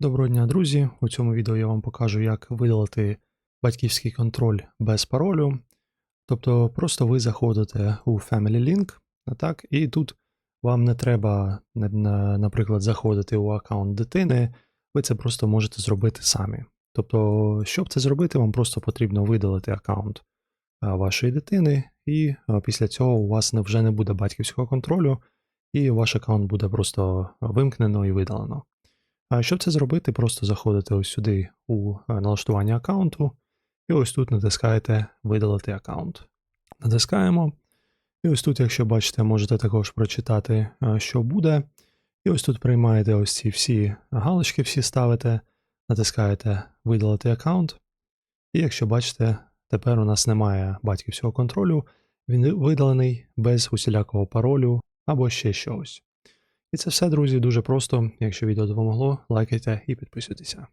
Доброго дня, друзі! У цьому відео я вам покажу, як видалити батьківський контроль без паролю. Тобто, просто ви заходите у Family Link, так, і тут вам не треба, на- на- наприклад, заходити у аккаунт дитини, ви це просто можете зробити самі. Тобто, щоб це зробити, вам просто потрібно видалити аккаунт вашої дитини, і після цього у вас вже не буде батьківського контролю, і ваш аккаунт буде просто вимкнено і видалено. А щоб це зробити, просто заходите ось сюди у е, налаштування аккаунту, і ось тут натискаєте Видалити аккаунт. Натискаємо. І ось тут, якщо бачите, можете також прочитати, е, що буде. І ось тут приймаєте ось ці всі галочки, всі ставите, натискаєте Видалити аккаунт. І якщо бачите, тепер у нас немає батьківського контролю, він видалений без усілякого паролю або ще щось. І це все, друзі, дуже просто. Якщо відео допомогло, лайкайте і підписуйтеся.